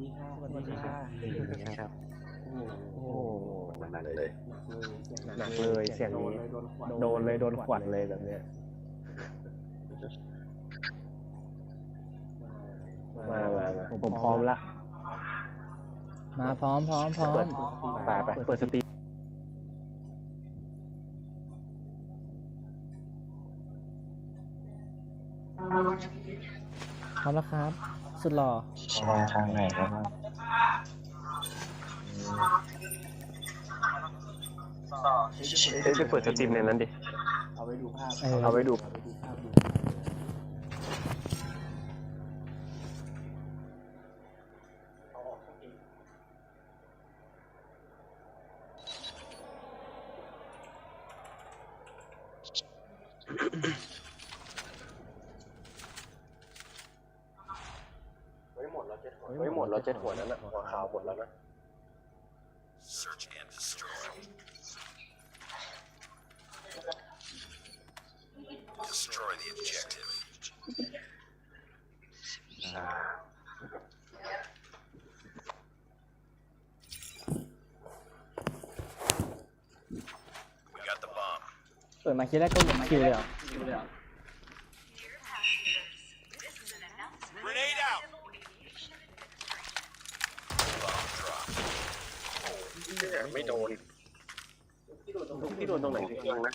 ดีค่ะสวัสดีค่ะครับโอ้โอ้โหโหหนักเลยหนักเลยเสียงนี้โดนเลยโดนขวัญเลยแบบเนี้ยมามามาผมพร้อมละมาพร้อมพร้อมพร้อเปิมดไปไปเปิดสตรีมพร้อมแล้วครับ สุดหล่อแชร์ทางไหนก็ได้เอ้ยไปเปิดสตรีมในนั้นดิ เอาไว้ดูภาพเออเอาไว้ดูเอาไว้ดูภาพดู เฮ้ยห มดแล้วเจ็ดหัวเฮ้ยหมดแล้วเจ็ดหัวนั้นอะหัวขาวหมดแล้วนะ Search and destroy. Destroy the objective. อ่า We got the bomb. เปิดมาคิดแรกก็หมดคิวเลยเหรอ Grenade ไม่โดนพี่โดนตรงไหนพี่เครื่องนะ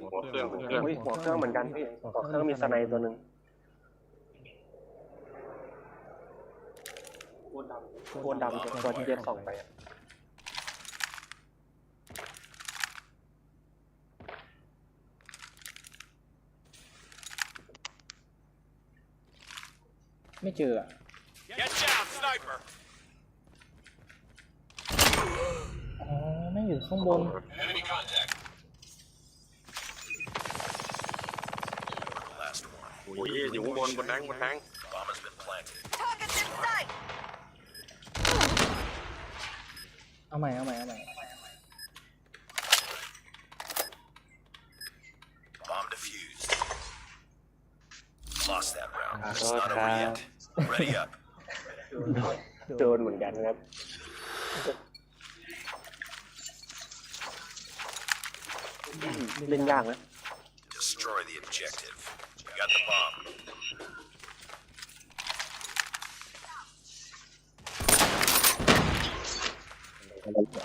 หัวเครื่องหัวเครื่องอุ้ยหัวเครื่องเหมือนกันพี่หัวเครื่องมีสไนด์ตัวหนึ่งโคตรดำโคตรดำตัวที่เจ็ดส่องไปอะไม่เจออะ Get down, sniper. อแม่งอยู่ข้างบน Enemy contact. Last one. โอ้ยอยู่ข้างบนบนแทงบนแทง Bomb has been planted. เอาใหม่เอาใหม่เอาใหม่ Bomb defused. Lost that round. Ah, It's not over okay. yet. Ready up. โดนเหมือนกันครับ เล่นยากนะ Destroy the objective. We got the bomb.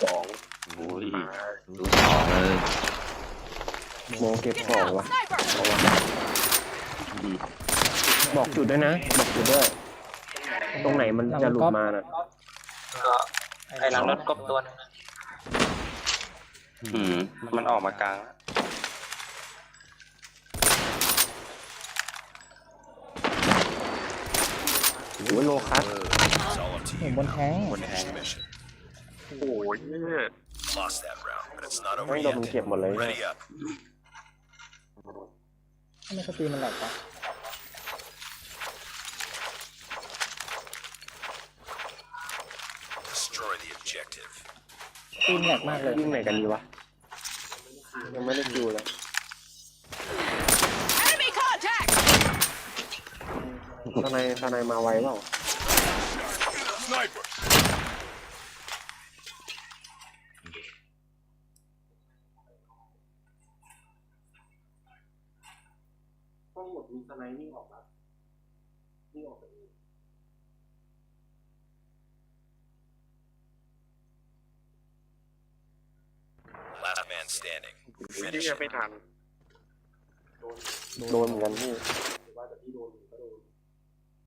สองโอ้ยดูสองเลยโมเก็บของวะบอกจุดด้วยนะ บอกจุดด้วย ตรงไหนมันจะหลุดมาน่ะไอ้หลังรถกบตัวหนึงนะ อืมมันออกมากลางแล้วโอ้ยโลคัส It's all up to ผม you บนแทง now. Finish the mission. โอ้ยเนี่ย Lost that round, but it's not over ไม่โดนมัน yet. เก็บหมดเลย Ready up. ทำไมสตรีมมันแหลกปะ Destroy the objective. สตรีมแหลกมากเลยวิ่งไหนกันดีวะ ยังไม่ได้คิวเลย Enemy contact! ทนายทนายมาไวเปล่า Sniper. ทั้งหมดมีสไนด์วิ่งออกมาวิ่งออกไปเอง Last man standing. ที่ Finish ยังไม่ it. ทันโดนเหมือนกันพี่ หรือว่าแต่ที่โดนอยู่ก็โดน